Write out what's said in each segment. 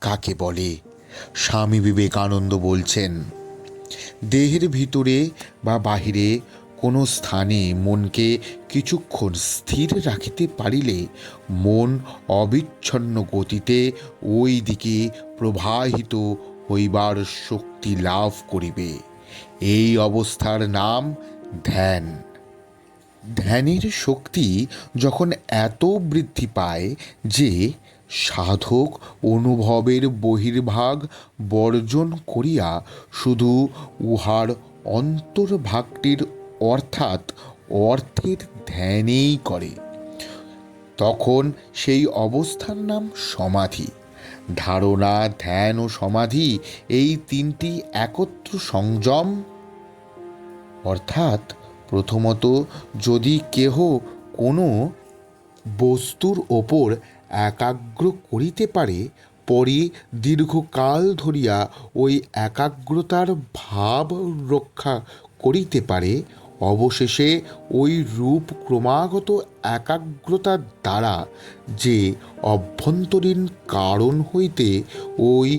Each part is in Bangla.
কাকে বলে? স্বামী বিবেকানন্দ বলছেন, দেহের ভিতরে বা বাহিরে কোনো স্থানে মনকে কিছুক্ষণ স্থির রাখিতে পারিলে মন অবিচ্ছন্ন গতিতে ওই দিকে প্রবাহিত হইবার শক্তি লাভ করিবে। এই অবস্থার নাম ধ্যান। ধ্যানের শক্তি যখন এত বৃদ্ধি পায় যে সাধক অনুভবের বহির্ভাগ বর্জন করিয়া শুধু উহার অন্তর্ভাগটির অর্থাৎ অর্থের ধ্যানেই করে। তখন সেই অবস্থার নাম সমাধি। ধারণা, ধ্যান ও সমাধি এই তিনটি একত্র সংযম। অর্থাৎ প্রথমত যদি কেহ কোনো বস্তুর ওপর একাগ্র করিতে পারে পরে দীর্ঘকাল ধরিয়া ওই একাগ্রতার ভাব রক্ষা করিতে পারে। অবশেষে ওই রূপ ক্রমাগত একাগ্রতার দ্বারা যে অভ্যন্তরীণ কারণ হইতে ওই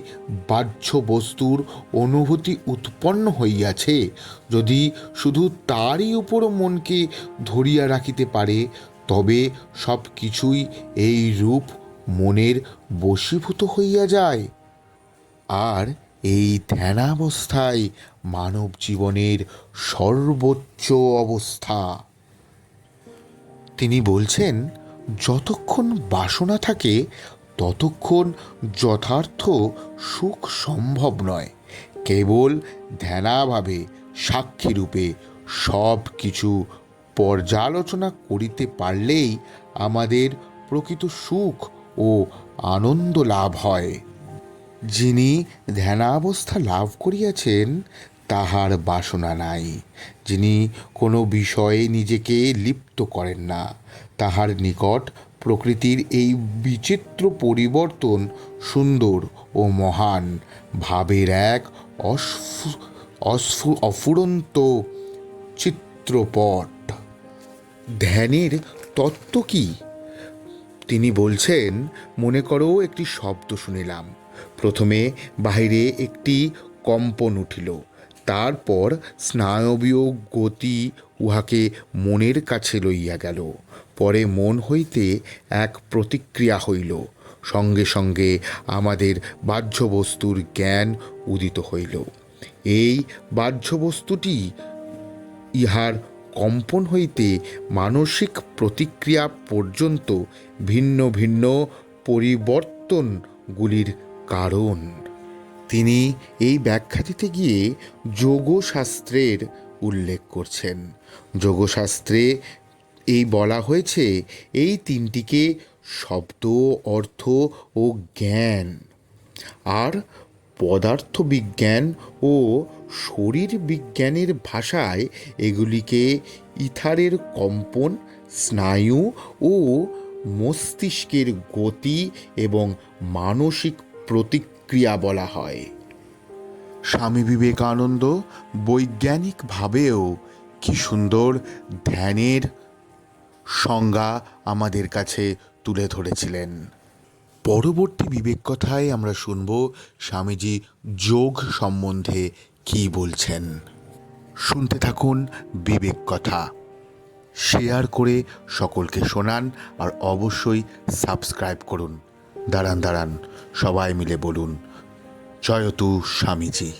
বাহ্য বস্তুর অনুভূতি উৎপন্ন হইয়াছে, যদি শুধু তারই উপর মনকে ধরিয়া রাখিতে পারে তবে সব কিছুই এই রূপ মনের বশীভূত হইয়া যায়। আর এই ধ্যানাবস্থায় মানব জীবনের সর্বোচ্চ অবস্থা। তিনি বলছেন, যতক্ষণ বাসনা থাকে, ততক্ষণ যথার্থ সুখ সম্ভব নয়। কেবল ধ্যানাভাবে, সাক্ষীরূপে সব কিছু পর্যালোচনা করিতে পারলেই আমাদের প্রকৃত সুখ ও আনন্দ লাভ হয়। যিনি ধ্যানাবস্থা লাভ করিয়াছেন, তাহার বাসনা নাই। যিনি কোনো বিষয়ে নিজেকে লিপ্ত করেন না, তাহার নিকট প্রকৃতির এই বিচিত্র পরিবর্তন সুন্দর ও মহান, ভাবের এক অস্ফু অস্ফু, অফুরন্ত চিত্রপট। ধ্যানের তত্ত্ব কি? তিনি বলছেন, মনে করো একটি শব্দ শুনিলাম। প্রথমে বাহিরে একটি কম্পন উঠিল। তারপর স্নায়বীয় গতি উহাকে মনের কাছে লইয়া গেল। পরে মন হইতে এক প্রতিক্রিয়া হইল। সঙ্গে সঙ্গে আমাদের বাহ্যবস্তুর জ্ঞান উদিত হইল। এই বাহ্যবস্তুটি ইহার কম্পন হইতে মানসিক প্রতিক্রিয়া পর্যন্ত ভিন্ন ভিন্ন পরিবর্তনগুলির কারণ। তিনি এই ব্যাখ্যা দিতে গিয়ে যোগশাস্ত্রের উল্লেখ করছেন। যোগশাস্ত্রে এই বলা হয়েছে, এই তিনটিকে শব্দ, অর্থ ও জ্ঞান। আর পদার্থ বিজ্ঞান ও শরীর বিজ্ঞানের ভাষায় এগুলিকে ইথারের কম্পন, স্নায়ু ও মস্তিষ্কের গতি এবং মানসিক প্রতিক্রিয়া বলা হয়। স্বামী বিবেকানন্দ বৈজ্ঞানিকভাবেও কি সুন্দর ধ্যানের সংজ্ঞা আমাদের কাছে তুলে ধরেছিলেন। পরবর্তী বিবেক কথায় আমরা শুনব স্বামীজি যোগ সম্বন্ধে কি বলছেন। শুনতে থাকুন বিবেক কথা শেয়ার করে সকলকে শোনান আর অবশ্যই সাবস্ক্রাইব করুন। দাঁড়ান দাঁড়ান, সবাই মিলে বলুন, জয়তু স্বামীজি।